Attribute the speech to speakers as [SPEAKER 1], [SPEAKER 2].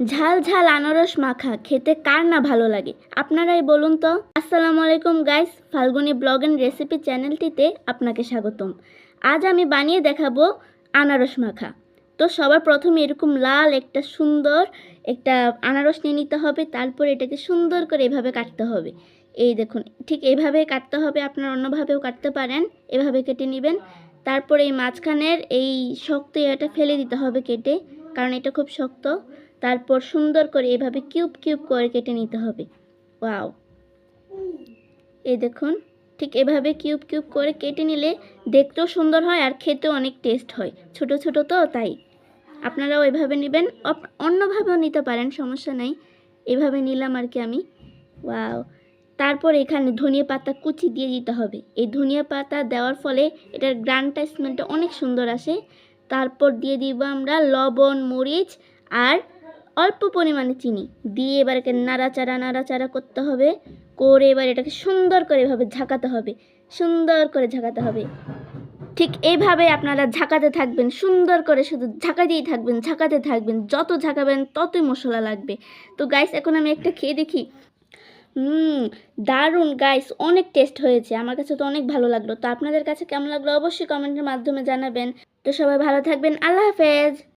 [SPEAKER 1] ঝাল ঝাল আনারস মাখা, খেতে কার না ভালো লাগে? আপনারাই বলুন তো। আসসালামু আলাইকুম guys Falguni blog and recipe চ্যানেলটিতে আপনাকে স্বাগতম। আজ আমি বানিয়ে দেখাবো আনারস মাখা। তো সবার প্রথমে এরকম লাল, একটা সুন্দর, একটা আনারস নিয়ে নিতে হবে, তারপর এটাকে সুন্দর করে এভাবে কাটতে হবে। এই দেখুন, ঠিক এইভাবে কাটতে হবে, আপনার অন্যভাবেও কাটতে পারেন। এভাবে কেটে নেবেন। তারপর এই মাঝখানের এই শক্ত এটা ফেলে দিতে হবে কেটে, কারণ এটা খুব শক্ত। তারপর সুন্দর করে এভাবে কিউব কিউব করে কেটে নিতে হবে। ওয়াও। এই দেখুন, ঠিক এভাবে কিউব কিউব করে কেটে নিলে দেখতেও সুন্দর হয় আর খেতেও অনেক টেস্ট হয়। ছোট ছোট তো, তাই। আপনারাও এভাবে নেবেন অন্যভাবেও নিতে পারেন, সমস্যা নাই। এভাবে নিলাম আর কি আমি। ওয়াও। তারপর এখানে ধনিয়া পাতা কুচি দিয়ে দিতে হবে। এই ধনিয়া পাতা দেওয়ার ফলে এটার গ্রানটা, স্মেলটা অনেক সুন্দর আসে। তারপর দিয়ে দিব আমরা লবণ, মরিচ আর অল্প পরিমাণে চিনি দিয়ে এবার একে নাড়াচাড়া নাড়াচাড়া করতে হবে। করে এবার এটাকে সুন্দর করে এভাবে ঝাঁকাতে হবে। সুন্দর করে ঝাঁকাতে হবে। ঠিক এইভাবে আপনারা ঝাঁকাতে থাকবেন, সুন্দর করে শুধু ঝাঁকাতেই থাকবেন, ঝাঁকাতে থাকবেন। যত ঝাঁকাবেন, ততই মশলা লাগবে। তো গাইস এখন আমি একটা খেয়ে দেখি। হুম, দারুণ গাইস অনেক টেস্ট হয়েছে। আমার কাছে তো অনেক ভালো লাগল। তো আপনাদের কাছে কেমন লাগল অবশ্যই কমেন্টের মাধ্যমে জানাবেন। তো সবাই ভালো থাকবেন। আল্লাহ হাফেজ।